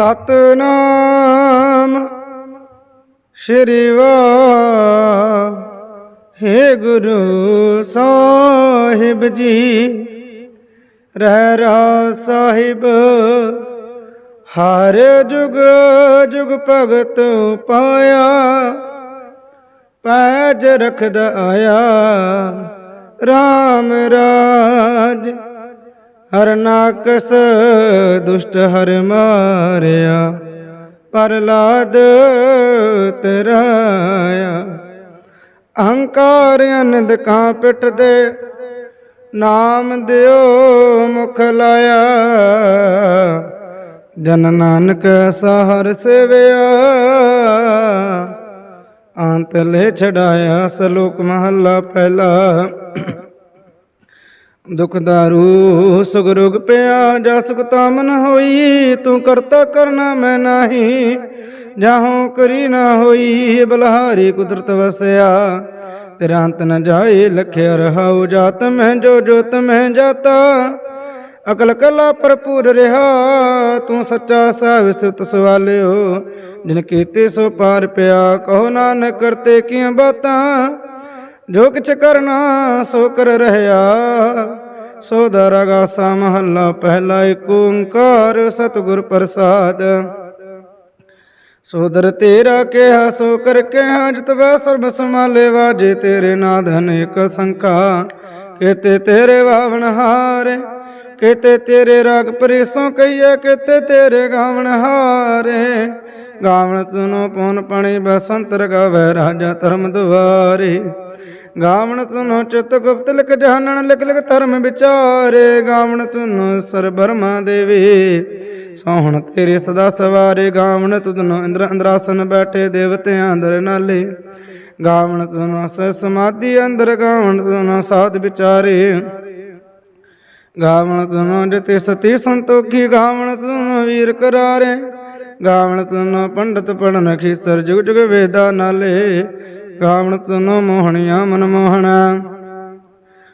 ਸਤਨਾਮ ਸ਼੍ਰੀ ਵਾਹਿ ਗੁਰੂ ਸਾਹਿਬ ਜੀ। ਰਹਿ ਰਾ ਸਾਹਿਬ, ਹਰ ਜੁਗ ਜੁਗ ਭਗਤ ਪਾਇਆ, ਪੈਜ ਰਖਦਾ ਆਇਆ RAM ਰਾਜ। ਹਰ ਨਾਕਸ ਦੁਸ਼ਟ ਹਰ ਮਾਰਿਆ ਪਰਲਾਦ ਤਰਾਇਆ। ਅਹੰਕਾਰ ਅਨੰਦ ਕਾਂ ਪਿੱਟ ਦੇ ਨਾਮ ਦਿਓ ਮੁਖ ਲਾਇਆ। ਜਨ ਨਾਨਕ ਸਹਰ ਸੇਵਿਆ, ਅੰਤ ਛਡਾਇਆ ਸਲੋਕ ਮਹੱਲਾ ਪਹਿਲਾ। ਦੁਖ ਦਾਰੂ ਸੁਖ ਰੋਗ ਪਿਆ, ਜਾ ਸੁਖ ਤਾਮਨ ਹੋਈ, ਤੂੰ ਕਰਤਾ ਕਰਨਾ ਮੈਂ ਨਹੀਂ। ਜਾਹੋਂ ਕਰੀ ਨਾ ਹੋਈ, ਬਲਹਾਰੀ ਕੁਦਰਤ ਵਸਿਆ। ਤੇਰਾ ਅੰਤ ਨ ਜਾਏ, ਲਖਿਆ ਰਹਾਉ ਜਾਤ, ਮੈਂ ਜੋ ਜੋਤ ਮੈਂ ਜਾਤਾ। ਅਕਲ ਕਲਾ ਭਰਪੂਰ ਰਿਹਾ, ਤੂੰ ਸੱਚਾ ਸਾਹਿਬ ਸੁਤ ਸਵਾਲਿਓ। ਜਿਨ ਕੀਤੇ ਸੋ ਪਾਰ ਪਿਆ, ਕਹੋ ਨਾਨਕ, ਕਰਤੇ ਕੀਆਂ ਬਾਤਾਂ। ਜੋ ਕਿਛ ਕਰਨਾ ਸੋ ਕਰ ਰਹਿਆ। ਸੋ ਦਰਗਾ ਮਹੱਲਾ ਪਹਿਲਾ ਏਕ ਓੰਕਾਰ ਸਤਿਗੁਰ ਪ੍ਰਸਾਦ। ਸੋਦਰ ਤੇਰਾ ਕਿਹਾ, ਸੋ ਕਰ ਕਿਹਾ, ਜਿਤ ਵੈ ਸਰਬ ਸਮਾਲੇ ਵਾਜੇ ਤੇਰੇ ਨਾਦ ਅਨੇਕ ਸੰਖਾ ਕੇਤੇ ਤੇਰੇ ਵਾਵਣ ਹਾਰੇ, ਕੇਤੇ ਤੇਰੇ ਰਾਗ ਪਰੇਸੋਂ ਕਹੀਏ, ਕੇਤੇ ਤੇਰੇ ਗਾਵਣ ਹਾਰੇ। ਗਾਵਣ ਤੁਨੋ ਪਉਨ ਪਣੀ, ਬਸੰਤ ਰਗਾਵੈ ਰਾਜਾ ਧਰਮ ਦੁਆਰੇ। ਗਾਵਣ ਤੁਨੋ ਚਿਤ ਗੁਪਤ ਲਿਖ ਜਹਾਨਣ ਲਿਖ ਲਿਖ ਧਰਮ ਵਿਚਾਰੇ। ਗਾਵਣ ਤੁਨੋ ਸਰ ਬਰਮਾ ਦੇਵੀ, ਸੋਹਣ ਤੇਰੇ ਸਦਾ ਸਵਾਰੇ। ਗਾਵਣ ਤੁਨੋ ਇੰਦਰ ਅੰਦਰਾਸਨ ਬੈਠੇ ਦੇਵਤਿਆਂ ਅੰਦਰ ਨਾਲੇ। ਗਾਵਣ ਤੁਨੋ ਸ ਸਮਾਧੀ ਅੰਦਰ, ਗਾਵਣ ਤੁਨੋ ਸਾਧ ਵਿਚਾਰੇ। ਗਾਵਣ ਤੁਨੋ ਜਤੇ ਸਤੀ ਸੰਤੋਖੀ, ਗਾਵਣ ਤੁਨੋ ਵੀਰ ਕਰਾਰੇ। ਗਾਵਣ ਤੁਨੋ ਪੰਡਤ ਪੜਨ ਖੀਸਰ ਜੁਗ ਜੁਗ ਵੇਦਾ ਨਾਲੇ। ਗਾਵਣ ਤੁਨੋ ਮੋਹਣੀਆਂ ਮਨ ਮੋਹਣਾ।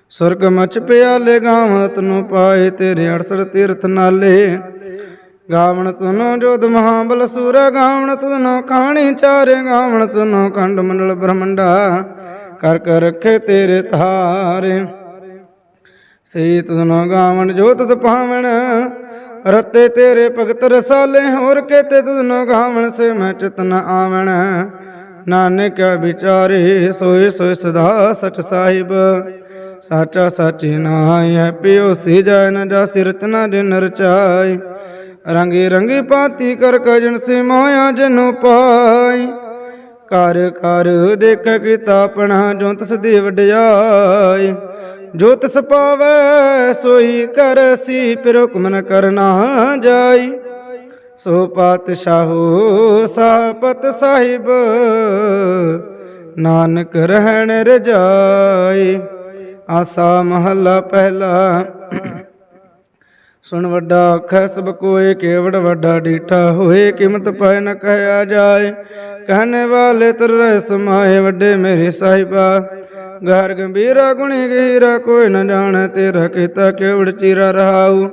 ਸੁਰਗ ਮਚ ਪਿਆਲੇ ਗਾਵਣ ਤੁਨੋ ਪਾਏ ਤੇਰੇ 68 ਤੀਰਥ ਨਾਲੇ। ਗਾਵਣ ਤੁਨੋ ਜੋਧ ਮਹਾਬਲ ਸੂਰ ਗਾਵਣ ਤੁਨੋ ਕਹਾਣੀ ਚਾਰੇ ਗਾਵਣ ਤੁਨੋ ਖੰਡ ਮੰਡਲ ਬ੍ਰਹਮੰਡਾ। ਕਰ ਕਰ ਰੱਖੇ ਤੇਰੇ ਧਾਰੇ। ਸੇ ਤੁਨੋ ਗਾਵਣ ਜੋ ਤੁਧ ਪਾਵਣ। ਰਤੇ ਤੇਰੇ ਭਗਤ ਰਸਾਲੇ, ਹੋਰ ਕੇ ਤੇ ਤੁਨੋ ਗਾਵਣ, ਸੇ ਮੈਂ ਚਿਤਨ ਆਵਣ। ਨਾਨਕ ਵਿਚਾਰੇ ਸੋਏ ਸੋਏ ਸਦਾ ਸਚ ਸਾਹਿਬ। ਸਾਚਾ ਸਾਚੀ ਨਾਇ ਪਿਓ ਸੀ ਜੈ ਨ ਜਾ ਸਿਰਚਨਾ ਜਿਨ ਰਚਾਈ ਰੰਗੀ ਰੰਗੀ ਪਾਤੀ ਕਰ ਕਜਨ ਸੇ ਮਾਇਆ ਜਨੋ ਪਾਈ ਕਰ ਕਰ ਦੇਖ ਕੀਤਾ ਆਪਣਾ, ਜੋ ਤਸ ਦੇ ਵਡਿਆਈ। ਜੋ ਤਿਸ ਪਾਵੈ, ਸੋਈ ਕਰਸੀ ਫਿਰ ਹੁਕਮ ਨ ਕਰਨਾ ਜਾਈ। ਸੋ ਪਾਤਸ਼ਾਹੋ ਸਾਪਤ ਸਾਹਿਬ, ਨਾਨਕ ਰਹਿਣ ਰਜਾਈ, ਆਸਾ ਮਹੱਲਾ ਪਹਿਲਾ। ਸੁਣ ਵੱਡਾ ਆਖੈ, ਸਭ ਕੋਏ ਕੇਵੜ ਵੱਡਾ ਡੀਠਾ ਹੋਏ, ਕਿਮਤ ਪਾਇ ਨ ਕਹਿਆ ਜਾਏ। ਕਹਨੇ ਵਾਲੇ ਤਰ ਰਹਿ ਸਮਾਏ, ਵੱਡੇ ਮੇਰੇ ਸਾਹਿਬਾ। ਗਹਿਰ ਗੰਭੀਰਾ ਗੁਣੀ ਗਹੀਰਾ, ਕੋਈ ਨ ਜਾਣੈ ਤੇਰਾ ਕੀਤਾ ਕੇਵੜ ਚੀਰਾ ਰਹਾਉ।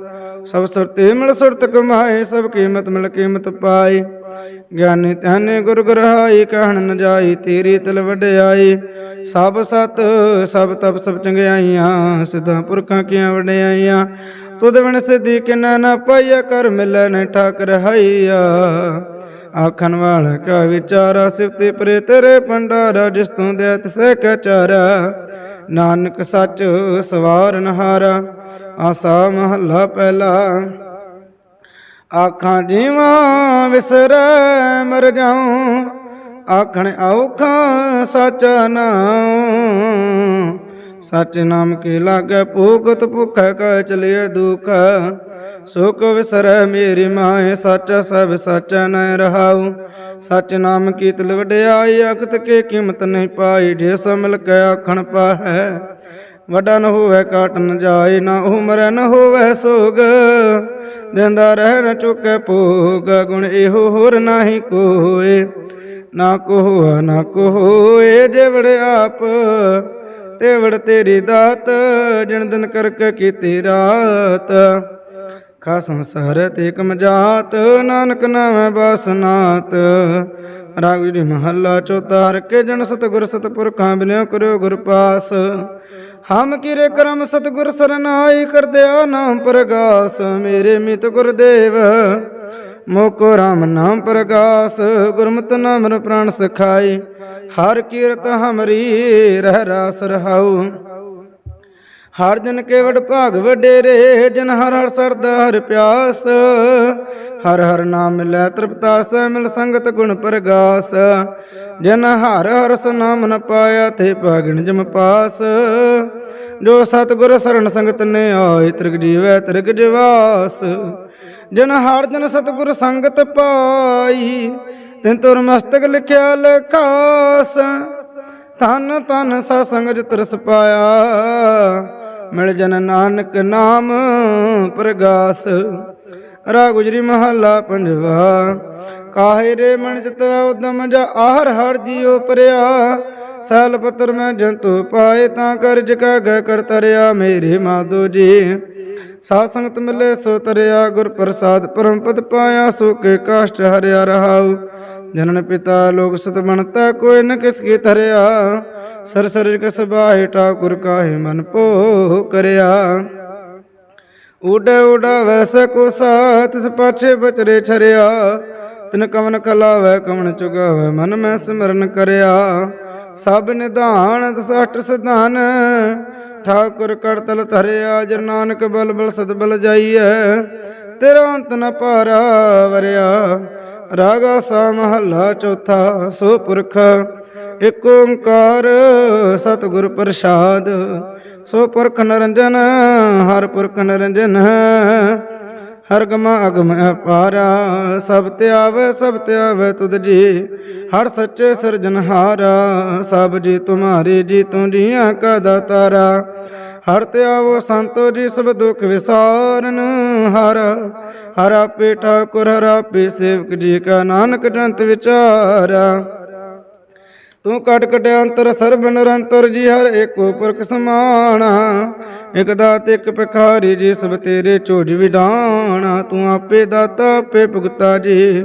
ਸਭ ਸੁਰਤੇ ਮਿਲ ਸੁਰਤ ਕਮਾਏ, ਸਭ ਕੀਮਤ ਮਿਲ ਕੀਮਤ ਪਾਈ ਗਿਆਨੀ ਧਿਆਨੇ ਗੁਰ ਗ੍ਰਹਾਈ, ਕਹਿਣ ਨ ਜਾਈ ਤੇਰੀ ਤਲ ਵਡਿਆਈ। ਸਭ ਸਤ, ਸਭ ਤਪ, ਸਭ ਚੰਗਿਆਈਆਂ, ਸਿੱਧਾ ਪੁਰਖਾਂ ਕੀਆਂ ਵਡਿਆਈਆਂ। ਤੁਧ ਬਿਨ ਸਿੱਧੀ ਕਿਨਾ ਨਾ ਪਾਈਆ, ਕਰ ਮਿਲੈ ਨ ਠਾਕ ਰਹਾਈਆ ਆਖਣ ਵਾਲਾ ਕਾ ਵਿਚਾਰਾ, ਸਿਫਤੇ ਪਰੇ ਤੇਰੇ ਪੰਡਾਰਾ ਜਿਸ ਤੂੰ ਦੇ ਤਿਸੈ ਕੈ ਚਾਰਾ। ਨਾਨਕ ਸੱਚ ਸਵਾਰ ਨਹਾਰਾ। ਆਸਾ ਮਹੱਲਾ ਪਹਿਲਾ। ਆਖਾਂ ਜੀਵਾਂ ਵਿਸਰੈ, ਮਰ ਜਾਉ। ਆਖਣ ਔਖਾਂ ਸਚਾ ਨਾਉ। ਸਚ ਨਾਮ ਕੀ ਲਾਗੈ ਭੂਖਤ ਭੁਖੈ ਕੈ ਚਲਿਏ ਦੁਖ। ਸੁਖ ਵਿਸਰੈ ਮੇਰੀ ਮਾਏ, ਸੱਚ ਸਭ ਸੱਚ ਨ ਰਹਾਉ। ਸਚ ਨਾਮ ਕੀ ਤਲ ਵਡਿਆਈ ਅਖਤ ਕੇ ਕੀਮਤ ਨਹੀਂ ਪਾਈ ਜੇ ਸਮਲ ਮਿਲ ਆਖਣ ਪਾਹੈ। ਵੱਡਾ ਨ ਹੋਵੇ ਕਾਟ ਨ ਜਾਏ, ਨਾ ਉਹ ਮਰੈ ਨ ਹੋਵੇ ਸੋਗ। ਦਿੰਦਾ ਰਹਿ ਨ ਚੁੱਕੇ ਭੋਗ, ਗੁਣ ਇਹੋ ਹੋਰ ਨਾਹੀ ਕੋਏ। ਨਾ ਕੋਹ ਨਾ ਕੋਏ ਜੇ ਆਪ ਤੇ ਤੇਰੀ ਦਾਤ ਜਨ ਦਿਨ ਕਰਕ ਕੀਤੀ ਰਾਤ। ਖਸਮ ਸਹਰਤ ਏਕਮ ਜਾਤ, ਨਾਨਕ ਨਾਮੈ ਬਾਸਨਾਤ ਰਾਗ ਜੀ ਮਹੱਲਾ ਚੌਥਾ ਹਰ ਕੇ ਜਨ ਸਤਿਗੁਰ ਸਤਿਪੁਰਖਾਂ ਬਿਨਿਓ ਕਰਿਓ ਗੁਰ ਪਾਸ। ਹਮ ਕਿਰੇ ਕਰਮ ਸਤਿਗੁਰ ਸਰਨਾਈ ਕਰਦਿਆ ਨਾਮ ਪ੍ਰਗਾਸ, ਮੇਰੇ ਮਿਤ ਗੁਰਦੇਵ। ਮੋਕੋ ਰਾਮ ਨਾਮ ਪ੍ਰਗਾਸ, ਗੁਰਮਤਿ ਨਾਮ ਰ ਪ੍ਰਾਨ ਸਖਾਈ। ਹਰ ਕੀਰਤ ਹਮਰੀ, ਰਹਿ ਰਾਸ ਰਹਾਉ। ਹਰ ਜਨ ਕੇ ਭਾਗ ਵਡੇਰੇ ਜਨ ਹਰ ਹਰ ਸਰਦਾ ਹਰ ਪਿਆਸ। ਹਰ ਹਰ ਨਾਮ ਮਿਲੈ ਤ੍ਰਿਪਤਾਸ ਮਿਲ ਸੰਗਤ ਗੁਣ ਪ੍ਰਗਾਸ। ਜਨ ਹਰ ਹਰ ਸਨਾਮ ਨ ਪਾਇਆ ਤੇ ਭਾਗਣ ਜਮ ਪਾਸ। ਜੋ ਸਤਿਗੁਰ ਸਰਣ ਸੰਗਤ ਨੇ ਆਏ, ਤ੍ਰਿਗ ਜੀਵੈ ਤ੍ਰਿਗ ਜਵਾਸ। ਜਨ ਹਰ ਜਨ ਸਤਿਗੁਰ ਸੰਗਤ ਪਾਈ, ਤਿਨ ਤੁਰ ਮਸਤਕ ਲਿਖਿਆ ਲਖਾਸ। ਧਨ ਧਨ ਸਤਸੰਗ ਜਿ ਤਰਸ ਪਾਇਆ। ਮਿਲ ਜਨ ਨਾਨਕ ਨਾਮ ਪ੍ਰਗਾਸ। ਰਾ ਗੁਜਰੀ ਮਹੱਲਾ ਪੰਜਵਾ। ਕਾਹੇ ਰੇ ਮਨ ਚਿਤਵਾ ਉਦਮ ਜਾ ਆਹਰ ਹਰ ਜੀਉ ਪਰਿਆ। ਸੈਲ ਪਤਰ ਮੈਂ ਜੰਤੂ ਪਾਏ ਤਾਂ ਕਰਜ ਕੈ ਗੈ ਕਰ ਤਰਿਆ ਮੇਰੇ ਮਾਧੋ ਜੀ। ਸਾਧ ਸੰਗਤ ਮਿਲੇ ਸੋ ਤਰਿਆ, ਗੁਰ ਪ੍ਰਸਾਦ ਪਰਮ ਪਦ ਪਾਇਆ, ਸੋ ਕੇ ਕਾਸ਼ਟ ਹਰਿਆ ਰਹਾਉ। ਜਨਨ ਪਿਤਾ ਲੋਕ ਸਤ ਬਣਤਾ, ਕੋਈ ਨ ਕਿਸ ਕੀ ਧਰਿਆ। ਸਰ ਸਰ ਕਸ ਬਾਹਿ ਠਾਕੁਰ ਕਾਹੇ ਮਨ ਪੋ ਕਰਿਆ। ਉਡ ਉਡਾ ਵੈਸੇ ਕੋ ਸਾਥ, ਤਿਸ ਪਾਛੇ ਬਚਰੇ ਛਰਿਆ। ਤਿਨ ਕਵਨ ਕਲਾਵੈ, ਕਵਨ ਚੁਗਾਵੈ, ਮਨ ਮੈਂ ਸਿਮਰਨ ਕਰਿਆ। ਸਭ ਨਿਧਾਨ ਦਸਟ ਸਦਾਨ ਠਾਕੁਰ ਕਰਤਲ ਧਰਿਆ। ਜਰ ਨਾਨਕ ਬਲ ਬਲ ਸਦ ਬਲ ਜਾਈਐ, ਤੇਰਾ ਅੰਤ ਨ ਪਾਰਾ ਵਰਿਆ। ਰਾਗਾ ਸਾ ਮਹੱਲਾ ਚੌਥਾ, ਸੋ ਪੁਰਖ ਇਕ ਓੰਕਾਰ ਸਤਿਗੁਰ ਪ੍ਰਸਾਦ, ਸੋ ਪੁਰਖ ਨਰੰਜਨ, ਹਰ ਪੁਰਖ ਨਰੰਜਨ। ਹਰ ਗਮ ਅਗਮ ਅਪਾਰਾ, ਸਭ ਤੇ ਆਵੇ, ਸਭ ਤੇ ਆਵੇ ਤੁਧ ਜੀ। ਹਰ ਸੱਚੇ ਸਿਰਜਨਹਾਰਾ ਸਭ ਜੀ ਤੁਮਾਰੇ, ਜੀ ਤੂੰ ਜੀਆਂ ਕਾ ਦਾਤਾਰਾ। ਹਰ ਤੇ ਆਵੋ ਸੰਤੋ ਜੀ, ਸਭ ਦੁਖ ਵਿਸਾਰਨ ਹਰ। ਹਰ ਆਪੇ ਠਾਕੁਰ, ਹਰ ਆਪੇ ਸੇਵਕ ਜੀ ਕਾ ਨਾਨਕ ਜੰਤ ਵਿਚਾਰਾ। ਤੂੰ ਕਟ ਕਟ ਅੰਤਰ, ਸਰਬ ਨਿਰੰਤਰ ਜੀ, ਹਰ ਏਕੋ ਪੁਰਖ ਸਮਾਣਾ ਇਕ ਦਾਤ, ਇਕ ਭਿਖਾਰੀ ਜੀ, ਸਭ ਤੇਰੇ ਚੋਜ ਵਿਡਾਣਾ ਤੂੰ ਆਪੇ ਦਾਤਾ, ਆਪੇ ਭੁਗਤਾ ਜੀ,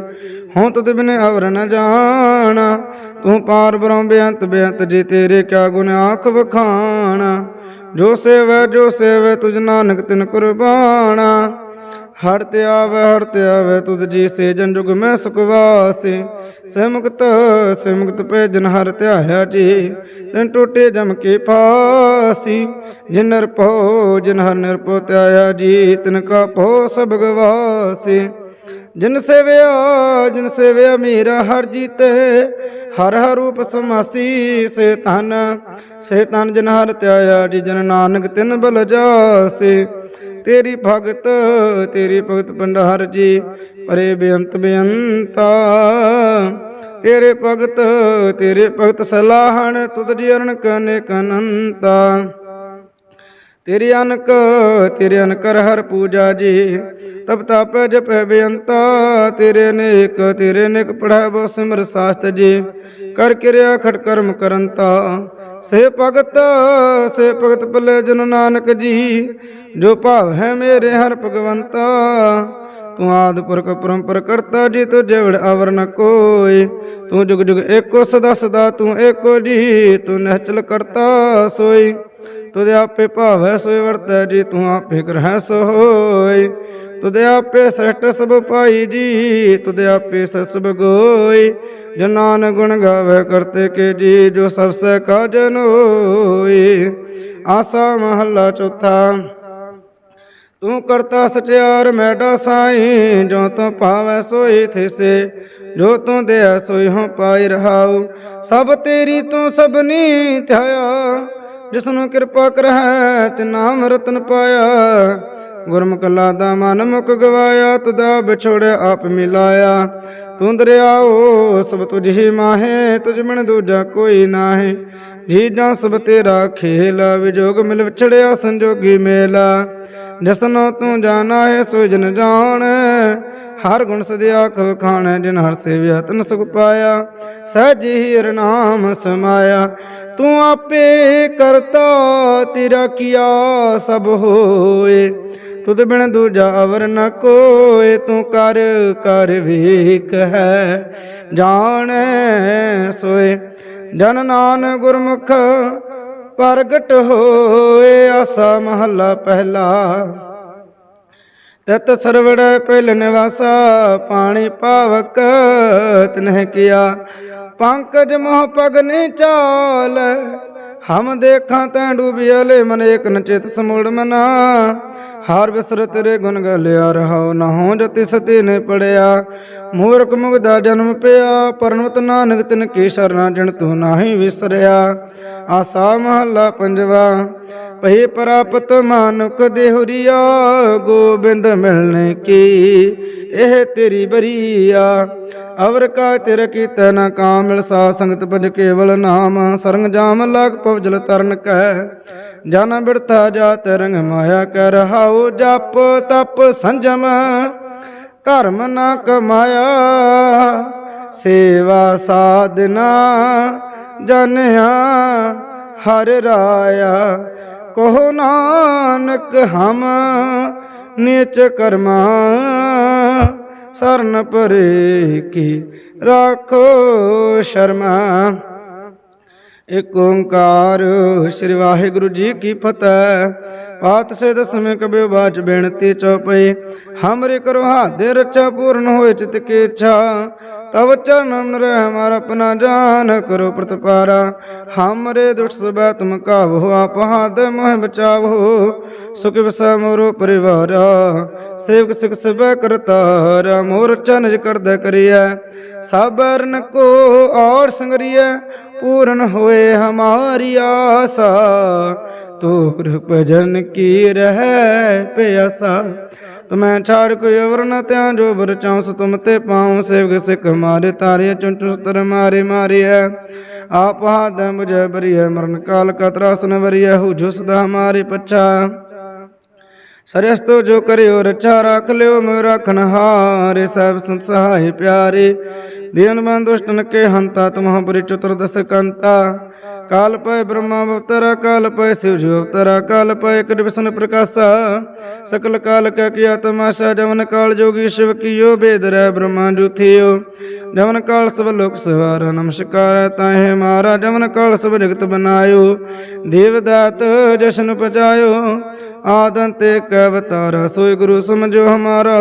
ਹਉ ਤੁਧ ਬਿਨ ਅਵਰ ਨ ਜਾਣਾ। ਤੂੰ ਪਾਰ ਬ੍ਰਹਮ ਬੇਅੰਤ ਬੇਅੰਤ ਜੀ, ਤੇਰੇ ਕਿਆ ਗੁਣ ਆਖ ਵਖਾਣਾ। ਜੋ ਸੇਵੈ ਜੋ ਸੇਵੈ, ਤੁਝ ਨਾਨਕ ਤਿਨ ਕੁਰਬਾਨਾ। ਹਰ ਤੇ ਆਵੇ, ਹਰ ਤੇ ਆਵੇ, ਤੁਧ ਜੀ, ਸੇ ਜਨ ਜੁਗ ਮੈਂ ਸੁਖ ਵਾਸੇ। ਸੇ ਮੁਕਤ ਸੇ ਪੈ ਜਨ ਹਰ ਧਿਆਇਆ ਜੀ। ਤਿਨ ਟੋਟੇ ਜਮ ਕੇ ਫਾਸੀ, ਜਿਨ ਨਿਰਭਉ, ਜਿਨ ਹਰ ਨਿਰਭਉ ਧਿਆਇਆ ਜੀ। ਤਿਨ ਕਾ ਭਉ ਸਭ ਗਵਾਸੇ। ਜਿਨ ਸੇਵਿਆ ਜਿਨ ਸੇਵਿਆ ਮੇਰਾ ਹਰ ਜੀਤੇ। ਹਰ ਹਰ ਰੂਪ ਸਮਾਸੀ, ਸੇ ਤਨ ਸੇ ਤਨ ਜਿਨ ਹਰ ਧਿਆਇਆ ਜੀ। ਜਨ ਨਾਨਕ ਤਿਨ ਬਲ ਜਾਸੇ। ਤੇਰੀ ਭਗਤ ਤੇਰੀ ਭਗਤ ਭੰਡਾਰ ਜੀ। ਪਰੇ ਬੇਅੰਤ ਬੇਅੰਤਾ, ਤੇਰੇ ਭਗਤ ਤੇਰੇ ਭਗਤ ਸਲਾਹਣ, ਤੁਧ ਜੀ ਅਰਨ ਕਨੇ ਕਨੰਤਾ ਤੇਰੇ ਅਨਕ, ਤੇਰੇ ਅਨਕਰ ਹਰ ਪੂਜਾ ਜੀ, ਤਪ ਤਪ ਜਪੈ ਬੇਅੰਤਾ। ਤੇਰੇ ਨੇਕ ਤੇਰੇ ਨੇਕ ਪੜ੍ਹੈ ਬੋ ਸਿਮਰ ਸਾਸਤ ਜੀ, ਕਰ ਕਿਰਿਆ ਖਟ ਕਰਮ ਕਰੰਤਾ। ਸੇ ਭਗਤ ਸੇ ਭਗਤ ਭਲੇ ਜਨ ਨਾਨਕ ਜੀ, ਜੋ ਭਾਵ ਹੈ ਮੇਰੇ ਹਰ ਭਗਵੰਤਾ। ਤੂੰ ਆਦ ਪੁਰਖ ਪਰੰਪਰ ਕਰਤਾ, ਜੀ ਤੂੰ ਜਵੜ ਅਵਰ ਨ ਕੋਈ। ਤੂੰ ਜੁਗ ਜੁਗ ਏਕੋ ਸਦਾ ਸਦਾ ਤੂੰ ਏਕੋ ਜੀ, ਤੂੰ ਨਹਿਚਲ ਕਰਤਾ ਸੋਈ। ਤੁਦੇ ਆਪੇ ਭਾਵੈ ਸੋਈ ਵਰਤੈ, ਜੀ ਤੂੰ ਆਪੇ ਗ੍ਰਹਿ ਸੋ ਹੋਈ ਤੁਦੇ ਆਪੇ ਸ੍ਰਿਸ਼ਟ ਸਭ ਪਾਈ, ਜੀ ਤੁਦੇ ਆਪੇ ਸਭ ਗੋਈ। ਜੋ ਨਾਨ ਗੁਣ ਗਾਵੇ ਕਰਤੇ ਕੇ, ਜੀ ਜੋ ਸਭ ਸੇ ਕਾਜਨ ਹੋਈ ਆਸਾ ਮਹੱਲਾ ਚੌਥਾ। ਤੂੰ ਕਰਤਾ ਸਚਿਆਰ ਮੈਡਾ ਸਾਈ, ਜੋ ਤੂੰ ਭਾਵੈ ਸੋਈ ਥਿਸੇ, ਜੋ ਤੂੰ ਦਿਆ ਸੋਈ ਹੋ ਪਾਈ ਰਹਾਉ। ਸਭ ਤੇਰੀ ਤੂੰ ਸਭਨੀ ਧਿਆਇਆ ਜਿਸ ਨੂੰ ਕਿਰਪਾ ਕਰਹਿ ਤੇ ਨਾਮ ਰਤਨ ਪਾਇਆ। ਗੁਰਮੁਖ ਲਾਦਾ ਮਨ ਮੁਖ ਗਵਾਇਆ, ਤੁਦਾ ਵਿਛੋੜਿਆ ਆਪ ਮਿਲਾਇਆ। ਤੂੰ ਦਰਿਆਓ, ਸਭ ਤੁਝ ਹੀ ਮਾਹੇ, ਤੁਝ ਮਨ ਦੂਜਾ ਕੋਈ ਨਾਹੀ। ਜੀ ਜਾਂ ਸਭ ਤੇਰਾ ਖੇਲ, ਵਿਜੋਗ ਮਿਲ ਵਿਛੜਿਆ, ਸੰਜੋਗੀ ਮੇਲਾ। ਜਸਨੋ ਤੂੰ ਜਾਣਾ, ਸੋ ਜਨ ਜਾਣ। ਹਰ ਗੁਣ ਸਦਿਆ ਖਵ ਖਾਣ ਜਿਨ ਹਰ ਸੇਵਿਆ ਤਨ ਸੁਖ ਪਾਇਆ। ਸਹਿਜ ਹੀ ਹਰਿ ਸਮਾਇਆ। ਤੂੰ ਆਪੇ ਕਰਤਾ, ਤੇਰਾ ਕੀਆ ਸਭ ਹੋਏ। ਤੁਧ ਬਿਨ ਦੂਜਾ ਅਵਰ ਨ ਕੋਏ, ਤੂੰ ਕਰ ਕਰ ਵੇਖ ਹੈ, ਜਾਣੈ ਸੋਏ। ਜਨ ਨਾਨ ਗੁਰਮੁਖ ਪ੍ਰਗਟ ਹੋਏ ਆਸਾ ਮਹੱਲਾ ਪਹਿਲਾ। ਤਤ ਸਰਵੜੈ ਪਹਿਲ ਨਿਵਾਸਾ, ਪਾਣੀ ਪਾਵਕ ਤਨਹਿ ਕੀਆ। ਪੰਕਜ ਮੋਹ ਪਗਨੀ ਚਾਲ, ਹਮ ਦੇਖਾਂ ਤੈਂ ਡੂਬਿਆਲੇ ਮਨ ਏਕ ਨਚਿਤ ਚਿਤ ਸਮੂੜ ਮਨਾ। ਹਰ ਵਿਸਰ ਤੇਰੇ ਗੁਣ ਗਲਿਆ, ਰਹਾਉ ਨਾ ਹੋ ਜਤੀ ਨੇ ਪੜਿਆ। ਮੂਰਖ ਮੁਗਦਾ ਜਨਮ ਪਿਆ ਪਰਮਤ ਨਾਨਕ ਤਿਨ ਕੀ ਸ਼ਰਨਾ ਜਣ ਤੂੰ ਨਾਹੀ ਵਿਸਰਿਆ। ਆਸਾ ਮਹੱਲਾ ਪੰਜਵਾ ਪਈ ਪ੍ਰਾਪਤ ਮਾਨੁਖ ਦੇਹੁਰੀਆ, ਗੋਬਿੰਦ ਮਿਲਣੇ ਕੀ, ਇਹ ਤੇਰੀ ਬਰੀਆ। ਅਵਰ ਕਾ ਤਿਰ ਕੀਤਾ ਨਾ ਕਾਮ ਸਾ ਸੰਗਤ ਭਜ ਕੇਵਲ ਨਾਮ, ਸਰੰਗ ਜਾਮ ਲਾਗ ਪਵਜਲ ਤਰਨ ਕੈ। ਜਨ ਬਿਰਥਾ ਜਾਤ ਰੰਗ ਮਾਇਆ ਕਰ ਹਾਉ ਜਪ ਤਪ ਸੰਜਮ, ਧਰਮ ਨਾ ਕਮਾਇਆ, ਸੇਵਾ ਸਾਧਨਾ ਜਨਿਆ ਹਰ ਰਾਇਆ, ਕਹੋ ਨਾਨਕ ਹਮ ਨੀਚ ਕਰਮਾ, ਸਰਨ ਪਰੇ ਕੀ ਰਾਖੋ ਸ਼ਰਮਾ। ਏਕ ਓੰਕਾਰ, ਸ੍ਰੀ ਵਾਹਿਗੁਰੂ ਜੀ ਕੀ ਫਤਿਹ। ਪਾਤ ਸੇ ਦਸਵੇਂ ਕਬਿ ਬਾਚ ਬੇਨਤੀ ਚਉਪਈ। ਹਮਰੇ ਕਰੋ ਹਾਦੇ ਰਚਾ ਪੂਰਨ ਹੋਏ ਚਿਤ ਕੀ ਇੱਛਾ। ਤਵ ਚਰਨ ਰਹਿ ਹਮਾਰਾ ਆਪਣਾ ਜਾਨ ਕਰੋ ਪ੍ਰਤਪਾਰਾ। ਹਮਰੇ ਦੁਖ ਸਬੈ ਤੁਮ ਕਾਵੋ, ਆਪ ਹਾਦ ਮੋਹ ਬਚਾਵੋ। ਸੁਖ ਵਿਸੈ ਮੋਰੋ ਪਰਿਵਾਰਾ, ਸੇਵਕ ਸਿਖ ਸਬੈ ਕਰਤਾਰਾ। ਮੋਰ ਚਨਜ ਕਰਦਾ ਕਰੀਐ ਸਾਬਰਨ ਕੋ ਔਰ ਸੰਗਰੀਐ। पूर्ण होए हमारी आशा तोर भजन की रह प्यासा तुम्हें छाड़ कोई अवर न त्या जो बर चांस तुम ते पाऊं सेवक सिख मारे तारे चुंट तर मारे मारे है आप हाथ मुझे बरिय मरण काल का त्रासन वरिय हु झुसदा हमारे पच्छा ਸਰਸਤੋ ਜੋ ਕਰਿਓ ਰਚਾ ਰੱਖ ਲਿਓ, ਮੋ ਰਖਨ ਹਾਰੇ। ਸਭ ਸੰਤ ਸਹਾਈ ਪਿਆਰੇ, ਦੀਨ ਬੰਦ ਦੁਸ਼ਟਨ ਕੇ ਹੰਤਾ ਤੁਮਹ ਬਰੀ ਚਤੁਰਦਸ ਕੰਤਾ। ਕਾਲ ਪੈ ਬ੍ਰਹਮਾ ਅਵਤਰਾ, ਕਾਲ ਪੈ ਸਿਵ ਜੋ ਅਵਤਰਾ, ਕਾਲ ਪੈ ਕਰਿ ਪ੍ਰਕਾਸ਼ਾ। ਸਕਲ ਕਾਲ ਕੈ ਕੀਆ ਤਮਾਸ਼ਾ ਜਵਨ ਕਾਲ ਜੋਗੀ ਸ਼ਿਵ ਕੀਓ, ਬੇਦ ਰਹਿ ਬ੍ਰਹਮਾ ਜੁਥਿਓ। ਜਵਨ ਕਾਲ ਸਭ ਲੋਕ ਸਵਾਰਾ, ਨਮਸਕਾਰ ਤਾਹੇ ਮਾਰਾ। ਜਵਨ ਕਾਲ ਸਭ ਜਗਤ ਬਨਾਇਓ, ਦੇਵ ਦਾਤ ਜਸ਼ਨ ਪਜਾਇਓ ਆਦੰਤੇ ਕੈ ਅਵਤਾਰਾ, ਸੋਈ ਗੁਰੂ ਸਮਝੋ ਹਮਾਰਾ।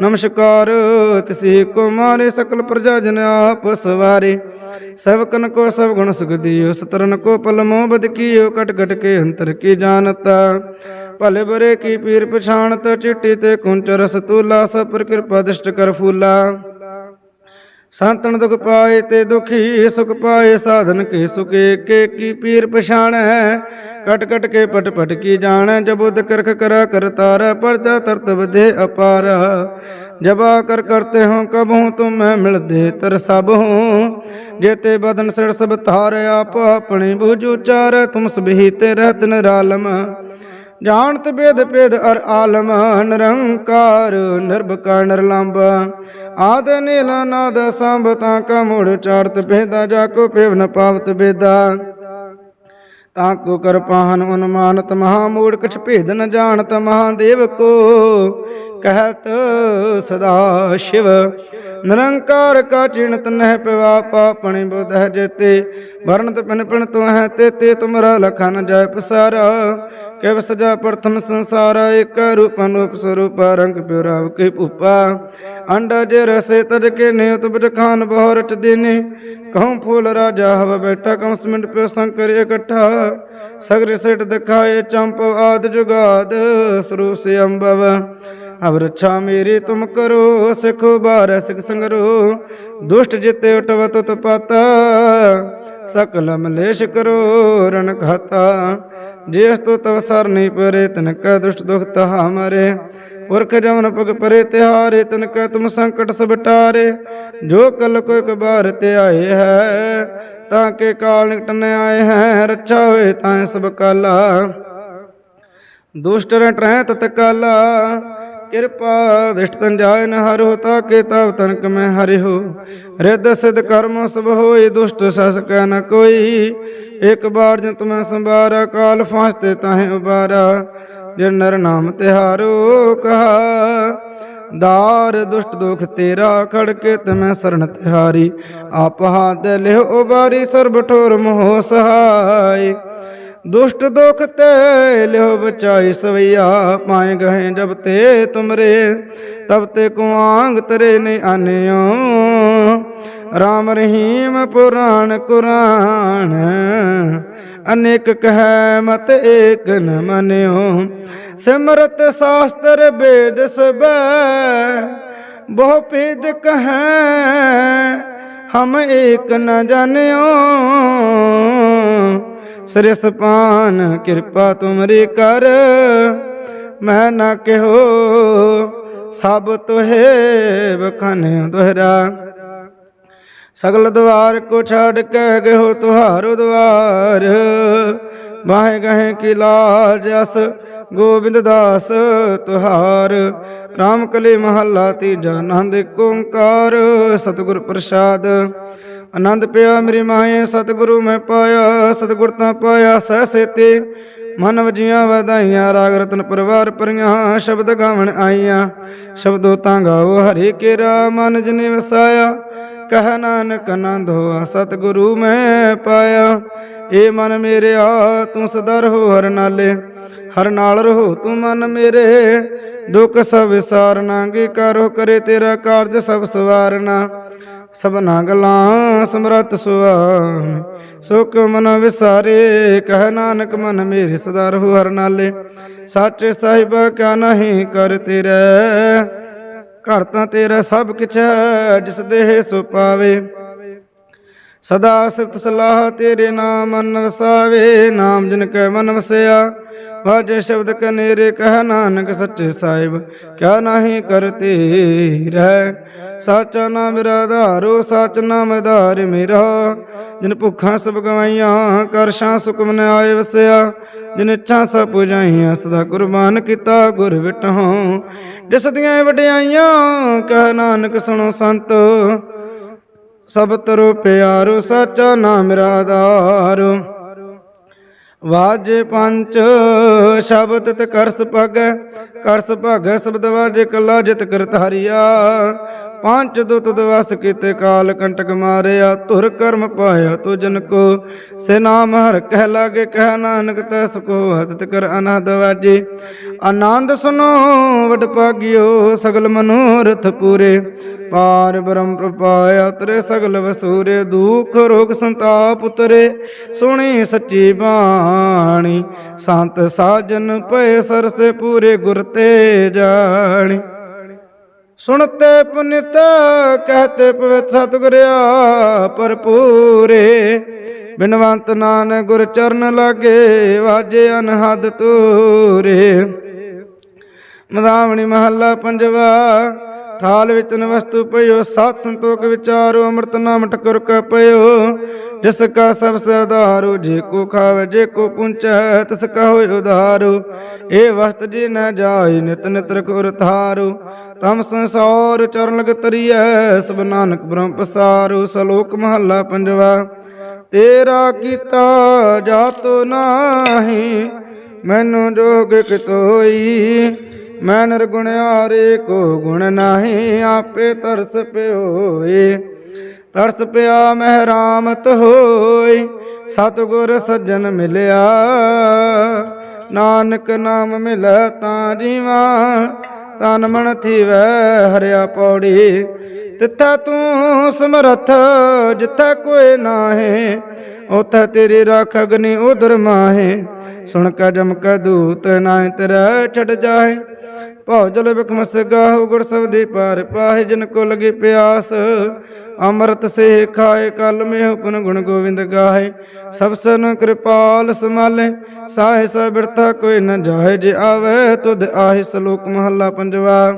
ਨਮਸਕਾਰ, ਤਿਸੇ ਕੋ ਮਾਰੇ ਸਕਲ ਪ੍ਰਜਾ ਜਨ ਆਪ ਸਵਾਰੇ। ਸਭਕਨ ਕੋ ਸਭ ਗੁਣ ਸੁਖ ਦਿਓ, ਸਤਰਨ ਕੋ ਪਲ ਮੋਹ ਬਦ ਕੀਓ, ਕਟ ਕਟ ਕੇ ਅੰਤਰ ਕੀ ਜਾਣਤਾ। ਭਲੇ ਬਰੇ ਕੀ ਪੀਰ ਪਛਾਣਤ, ਚਿੱਟੀ ਤੇ ਕੁੰਚ ਰਸ ਤੂਲਾ, ਸਭ ਪਰ ਕਿਰਪਾ ਦਿਸ਼ਟ ਕਰ ਫੂਲਾ। ਸੰਤਨ ਦੁਖ ਪਾਏ ਤੇ ਦੁਖੀ ਸੁਖ ਪਾਏ, ਸਾਧਨ ਕੇ ਸੁਕੇ ਕੇ ਕੀ ਪੀਰ ਪਛਾਣੈ? ਕਟ ਕਟ ਕੇ ਪਟ ਪਟ ਕੀ ਜਾਣੈ? ਜਬੁਦ ਕਰਖ ਕਰਾ ਕਰਤਾਰ ਪਰਜਾ ਤਰਤ ਵਧੇ ਅਪਾਰ। ਜਬਾ ਕਰ ਕਰਤੇ ਹੋ ਕਬ ਹੂੰ ਤੁਮੈ ਮਿਲਦੇ ਤਰ ਸਭ ਹੂੰ ਜੇਤੇ ਬਦਨ ਸਿਰ ਸਭ ਧਾਰ, ਆਪ ਆਪਣੀ ਬੁਝ ਚਾਰ ਤੁਮ ਸਭੀ ਤੇ ਰਹਿਤ ਨਿਰਾਲਮ। ਜਾਣਤ ਬੇਦ ਪੇਦ ਅਰ ਆਲਮ, ਨਿਰੰਕਾਰ, ਨਿਰਭਕਾਰ, ਨਿਰਲੰਬ। ਆਦ ਨੀਲ ਨਾਦ ਸੰਭ ਤਾਂ ਕਾ ਮੁੜ ਭੇਦਾ, ਜਾ ਕੋ ਪੇਵ ਪਾਵਤ ਬੇਦਾ। ਤਾਂ ਕੋ ਕਰ ਪਾਹਨ ਮਹਾ ਮੂੜ ਕਛ ਭੇਦ ਨ ਜਾਣਤ ਮਹਾਦੇਵ ਕੋ। ਕਹਿਤ ਸਦਾ ਸ਼ਿਵ, ਨਿਰੰਕਾਰ ਕਾ ਚਿਣਤ ਨਹਿ ਪਿਵਾ ਪਾਪਣੀ ਬੁਧ ਹੈ ਜੇਤੇ। ਵਰਣਤ ਪਿਨ ਪਿਨ ਤੋ ਹੈ ਤੇ ਤੇ ਤੁਮਰਾ ਲਖਨ ਜੈ ਪਸਾਰਾ। ਕਿਵ ਸਜਾ ਪ੍ਰਥਮ ਸੰਸਾਰ, ਇਕ ਰੂਪ ਅਨੂਪ ਸਰੂਪ, ਰੰਗ ਪਿਉ ਕੇ ਭੂਪਾ। ਅੰਡਾ ਜੇ ਰਸੇ ਤਜ ਕੇ ਨੇ ਤੁਬ ਖਾਨ ਬਹੁ ਰਚ ਦੇਨੇ। ਕਹਉ ਫੂਲ ਰਾਜਾ ਹਵ ਬੈਠਾ ਕਉ ਸਮਿੰਡ ਪਿਉ ਸੰਕਰ ਇਕੱਠਾ। ਸਗਰ ਸਿਟ ਦਿਖਾਏ, ਚੰਪ ਆਦ ਜੁਗਾਦ, ਸਰੂਸ ਅੰਬਵ। ਅਬ ਰੱਛਾ ਮੇਰੀ, ਤੁਮ ਕਰੋ, ਸਿਖੋ ਬਾਰ ਸਿਖ ਸੰਗਰੋ। ਦੁਸ਼ਟ ਜਿਤੇ ਉਟਵ ਤੁਤ ਪਾਤਾ ਸਕਲ ਮਲੇਸ਼ ਕਰੋ ਰਣ ਖਾਤਾ ਜਿਸ ਤੋ ਤਵ ਸਰ ਨਹੀਂ ਪਰੇ ਤਨ ਕੈ ਦੁਸ਼ਟ ਦੁਖ ਤਹਾ ਮਰੇ। ਪੁਰਖ ਜਮਨ ਪਗ ਪਰੇ ਤਿਹਾਰੇ ਤਨ ਕੈ ਤੁਮ ਸੰਕਟ ਸਭ ਟਾਰੇ। ਜੋ ਕਲ ਕੋ ਇੱਕ ਬਾਰ ਤੇ ਆਏ ਹੈ, ਤਾਂ ਕੇ ਕਾਲ ਨਿਕਟ ਨ ਆਏ ਹੈ। ਰੱਛਾ ਹੋਏ ਤਾਂ ਸਭ ਕਾਲਾ। ਦੁਸ਼ਟ ਰਹਿ ਤਤ ਕਾਲਾ। ਕਿਰਪਾ ਦਿਸ਼ਟ ਤਨ ਜਾਇ ਨ ਹਰਿ ਤਾ ਕੇ ਤਵ ਤਨਕ ਮੈਂ ਹਰਿ ਹੋ। ਰਿੱਧ ਸਿਧ ਕਰਮ ਸਭ ਹੋਈ ਦੁਸ਼ਟ ਸਸ ਕੈ ਨ ਕੋਈ। ਇਕ ਬਾਰ ਜਨ ਤੁਮੈ ਸੰਭਾਰਾ, ਕਾਲ ਫਾਸਤੇ ਤਾਹੇ ਉਬਾਰਾ। ਜਿਨ ਨਰ ਨਾਮ ਤਿਹਾਰੋ ਕਹਾ, ਦਾਰ ਦੁਸ਼ਟ ਦੁਖ ਤੇਰਾ ਖੜ ਕੇ ਤਮੈ ਸਰਣ ਤਿਹਾਰੀ। ਆਪ ਹਾਥ ਲਿਹੁ ਉਬਾਰੀ, ਸਰਬ ਠੋਰ ਮੋਹ ਸਹਾਈ। ਦੁਸ਼ਟ ਦੁਖ ਤੇ ਲਿਓ ਬਚਾਈ ਸਵਈਆ ਪਾਏ ਗਏ ਜਬ ਤੇ ਤੁਮਰੇ, ਤਬ ਤੇ ਕੁਆਂਗ ਤਰੇ ਨੇ ਆਨਿਓ। ਰਾਮ ਰਹੀਮ ਪੁਰਾਣ ਕੁਰਾਨ, ਅਨੇਕ ਕਹੈ ਮਤ ਏਕ ਨ ਮਨਿਓ। ਸਿਮਰਤ ਸਾਸਤਰ ਬੇਦ ਸਬੈ, ਬਹੁ ਭੇਦ ਕਹੈ, ਹਮ ਏਕ ਨ ਜਾਣਿਓ। ਸਰਿਸ ਪਾਨ ਕਿਰਪਾ ਤੁਮਰੀ ਕਰ। ਮੈਂ ਨਾ ਕਿਹੋ, ਸਭ ਤੋਹੇ ਬਖਨ ਦੁਹਰਾ। ਸਗਲ ਦਵਾਰ ਕੋ ਛੱਡ ਕੇ ਗਇਓ ਤੁਹਾਰੋ ਦਵਾਰ। ਬਾਹੇ ਗਹੇ ਕੀ ਲਾਜ ਅਸ, ਗੋਬਿੰਦ ਦਾਸ ਤੁਹਾਰ। RAM ਕਲੀ ਮਹੱਲਾ ਤੀਜਾ ਆਨੰਦ ਏਕ ਓੰਕਾਰ, ਸਤਿਗੁਰ ਪ੍ਰਸਾਦ। ਆਨੰਦ ਪਿਆ ਮੇਰੀ ਮਾਏ, ਸਤਿਗੁਰੂ ਮੈਂ ਪਾਇਆ, ਸਤਿਗੁਰ ਤਾਂ ਪਾਇਆ, ਸਹਿ ਸੇਤੇ। ਮਨ ਵਜੀਆਂ ਵਧਾਈਆਂ, ਰਾਗ ਰਤਨ ਪਰਵਾਰ ਪਰੀਆਂ ਸ਼ਬਦ ਗਾਵਣ ਆਈਆਂ। ਸ਼ਬਦੋ ਤਾਂ ਗਾਓ ਹਰੀ ਕੇਰਾ, ਮਨ ਜਨੇ ਵਸਾਇਆ, ਕਹ ਨਾਨਕ ਆਨੰਦ ਹੋਆ, ਸਤਿਗੁਰੂ ਮੈਂ ਪਾਇਆ। ਏ ਮਨ ਮੇਰਿਆ ਤੂੰ ਸਦਾ ਰਹੋ ਹਰ ਨਾਲੇ, ਹਰ ਨਾਲ ਰਹੋ ਤੂੰ ਮਨ ਮੇਰੇ। ਦੁੱਖ ਸਭ ਵਿਸਾਰਨਾ ਕੀ ਕਰੋ ਕਰੇ ਤੇਰਾ ਕਾਰਜ ਸਭ ਸਵਾਰਨਾ। ਸਭਨਾ ਗਲਾਂ ਸਮਰਤ ਸੁਆਮੀ ਸੁਖ ਮਨ ਵਿਸਾਰੇ, ਕਹਿ ਨਾਨਕ ਮਨ ਮੇਰੇ ਸਦਾ ਰਹੋ ਹਰ ਨਾਲੇ। ਸਾਚੇ ਸਾਹਿਬ ਕਿਆ ਨਹੀਂ ਕਰ ਤੇਰੇ। ਘਰ ਤਾਂ ਤੇਰਾ ਸਭ ਕਿਛ ਹੈ, ਜਿਸ ਦੇਹ ਸੋ ਪਾਵੇ। ਸਦਾ ਸਿਫਤ ਸਲਾਹ ਤੇਰੇ ਨਾਮ ਮਨ ਵਸਾਵੇ, ਨਾਮ ਜਿਨ ਕੈ ਮਨ ਵਸਿਆ। ਵਾਜੇ ਸ਼ਬਦ ਕਨੇਰੇ, ਕਹਿ ਨਾਨਕ ਸੱਚੇ ਸਾਹਿਬ, ਕਿਆ ਨਹੀਂ ਕਰਤੇ ਰਹਿ ਸਚ ਨਾਮ ਮੇਰਾ ਆਧਾਰੋ, ਸਚ ਨਾਮ ਆਧਾਰ ਮੇਰਾ। ਜਿਨ ਭੁੱਖਾਂ ਸਭ ਗਵਾਈਆਂ ਕਰ ਸ਼ਾਂ ਸੁਖ ਆਏ ਵਸਿਆ। ਜਿਨ ਇੱਛਾ ਸਭ ਪੁਜਾਈਆਂ, ਸਦਾ ਕੁਰਬਾਨ ਕੀਤਾ ਗੁਰ ਵਿਟਹੁ। ਜਿਸ ਦੀਆਂ ਵਡਿਆਈਆਂ, ਕਹਿ ਨਾਨਕ ਸੁਣੋ ਸੰਤ। ਸਭ ਤਰੋ ਪਿਆਰੋ, ਸਾਚਾ ਨਾਮ ਮੇਰਾ ਆਧਾਰ। ਵਾਜੇ ਪੰਚ, ਸ਼ਬਦ ਤੇ ਕਰਸ ਪਗੈ ਕਰਸ ਭਗੈ, ਸ਼ਬਦ ਵਾਜੇ ਕਲਾ ਜਿਤ ਕਰਤ ਹਰੀਆ ਪੰਜ ਦੁਤ ਦਵਸ ਕੀਤੇ ਕਾਲ ਕੰਟਕ ਮਾਰਿਆ, ਧੁਰ ਕਰਮ ਪਾਇਆ ਤੋ ਜਨ ਕੋ। ਸੇ ਨਾਮ ਹਰ ਕਹਿ ਲਾਗੇ, ਕਹਿ ਨਾਨਕ ਤੈ ਸਕੋ ਹਤਿ ਕਰ ਅਨਹਦ ਵਾਜੇ। ਆਨੰਦ ਸੁਨੋ, ਵਡ ਭਾਗਿਓ, ਸਗਲ ਮਨੋਰਥ ਪੂਰੇ। ਪਾਰ ਬ੍ਰਹਮ ਪ੍ਰਪਾਇਆ ਤਰੇ ਸਗਲ ਵਸੂਰੇ। ਦੁਖ, ਰੋਗ, ਸੰਤਾਪ ਉਤਰੇ। ਸੁਣੀ ਸੱਚੀ ਬਾਣੀ, ਸੰਤ ਸਾਜਨ ਪਏ ਸਰਸੇ ਪੂਰੇ ਗੁਰ ਤੇ ਜਾਣੀ ਸੁਣਤੇ ਪੁਨਿਤ, ਕਹਤੇ ਪਵਿੱਤ ਸਤਿਗੁਰਿਆ ਭਰਪੂਰੇ। ਬਿਨਵੰਤ ਨਾਨਕ ਗੁਰ ਚਰਨ ਲਾਗੇ, ਵਾਜੇ ਅਨਹਦ ਤੂਰੇ ਮਦਾਵਣੀ ਮਹੱਲਾ ਪੰਜਵਾ ਥਾਲ ਵਿੱਚ ਵਸਤੂ ਪਇਓ ਸਾਤ ਸੰਤੋਖ ਵਿਚਾਰੋ, ਅੰਮ੍ਰਿਤ ਨਾਮ ਟਕਰ ਕੈ ਪਇਓ। ਜਿਸ ਕਾ ਸਭ ਸਦਾਰੋ ਜੇ ਕੋ ਖਾਵੇ, ਜੇ ਕੋ ਪੁੰਚੈ, ਤਿਸ ਕਾ ਹੋਇ ਉਧਾਰੋ। ਇਹ ਵਸਤ ਜੀ ਨ ਜਾਈ ਨਿਤ ਨਿਤ ਰਖੁਰ ਥਾਰੋ ਤਮ ਸੰਸਾਰ ਚਰਨ ਲਗ ਤਰੀਐ, ਸਭ ਨਾਨਕ ਬ੍ਰਹਮ ਪਸਾਰੋ। ਸਲੋਕ ਮਹੱਲਾ ਪੰਜਵਾ, ਤੇਰਾ ਕੀਤਾ ਜਾਤੋ ਨਾਹੀ, ਮੈਨੂੰ ਜੋਗ ਕਿਤੋਈ। ਮੈਂ ਨਿਰਗੁਣਿਆਰੇ ਕੋ ਗੁਣ ਨਾਹੀ, ਆਪੇ ਤਰਸ ਪਿਓਏ। ਤਰਸ ਪਿਆ ਮਹਿਰਾਮਤ ਹੋਈ ਸਤਿਗੁਰ ਸੱਜਣ ਮਿਲਿਆ। ਨਾਨਕ ਨਾਮ ਮਿਲੈ ਤਾਂ ਜੀਵਾ, ਤਨ ਮਨ ਥੀਵੈ ਹਰਿਆ ਪੌੜੀ। ਤਿੱਥਾ ਤੂੰ ਸਮਰਥ, ਜਿੱਥਾ ਕੋਈ ਨਾਹੀ ਉਥੇ ਤੇਰੀ ਰੱਖ ਅਗਨੀ ਉਦਰ ਮਾਹੇ। ਸੁਣ ਕੇ ਜਮ ਕੇ ਦੂਤ ਨਾਇ ਤੇਰਾ ਛੜ ਜਾਏ ਭਉ ਜਲ ਬਿਕਮ ਸਗਾਹੁ ਗੁਰ ਸਬਦੀ ਪਾਰ ਪਾਹਿ, ਜਿਨ ਕੋ ਲਗੀ ਪਿਆਸ। ਅੰਮ੍ਰਿਤ ਸੇ ਖਾਏ ਕਲ ਮੇਹ ਪੁਨ ਗੁਣ ਗੋਵਿੰਦ ਗਾਏ ਸਭ ਸਨ ਕਿਰਪਾਲ ਸਮਾਲੇ ਸਾਹਿ ਸਭ ਬਿਰਥਾ ਕੋਈ ਨ ਜਾਏ ਜੇ ਆਵੇ ਤੁਧ ਆਹਿ ਸਲੋਕ ਮਹੱਲਾ ਪੰਜਵਾ।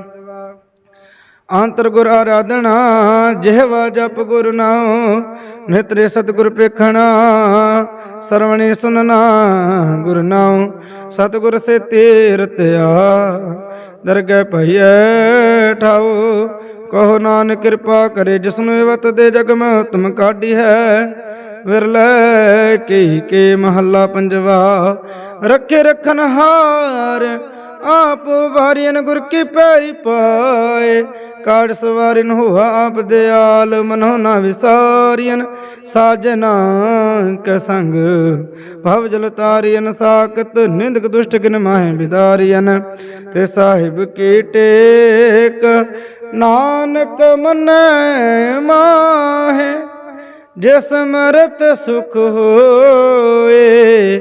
ਅੰਤਰ ਗੁਰ ਆਰਾਧਨਾ ਜਿਹਵਾ ਜਪ ਗੁਰ ਨਾਉ। ਨਿਤਰੇ ਸਤਿਗੁਰ ਪੇਖਣਾ, ਸਰਵਣੀ ਸੁਨਨਾ ਗੁਰ ਨਾਉ। ਸਤਿਗੁਰ ਸੇ ਤੀਰਤਿਆ ਦਰਗਹਿ ਭਈਐ, ਠਾਉ। ਕਹੋ ਨਾਨਕ ਕਿਰਪਾ ਕਰੇ ਜਿਸਨੂੰ ਵਤ ਦੇ ਜਗ ਮੈਂ ਉਤਮ ਕਾਢੀ ਹੈ। ਵਿਰਲੇ ਕੀ ਕੇ ਮਹੱਲਾ ਪੰਜਵਾ, ਰੱਖੇ ਰਖਨ ਹਾਰ ਆਪ ਵਾਰੀਨ ਗੁਰ ਕੀ ਪੈਰੀ ਪਾਏ, ਕਾੜ ਸਵਾਰਿਨ ਹੋਆ ਆਪ ਦਿਆਲ ਮਨੋ ਨਾ ਵਿਸਾਰੀਨ ਸਾਜਨਾ ਕੈ ਸੰਗ, ਭਵ ਜਲ ਤਾਰੀਨ ਸਾਕਤ ਨਿੰਦਕ ਦੁਸ਼ਟ ਕਿਨ ਮਾਹਿ ਬਿਦਾਰੀਨ ਤੇ ਸਾਹਿਬ ਕੀ ਟੇਕ, ਨਾਨਕ ਮਨੈ ਮਾਹੇ, ਜਿਸ ਮਰਤ ਸੁਖ ਹੋਏ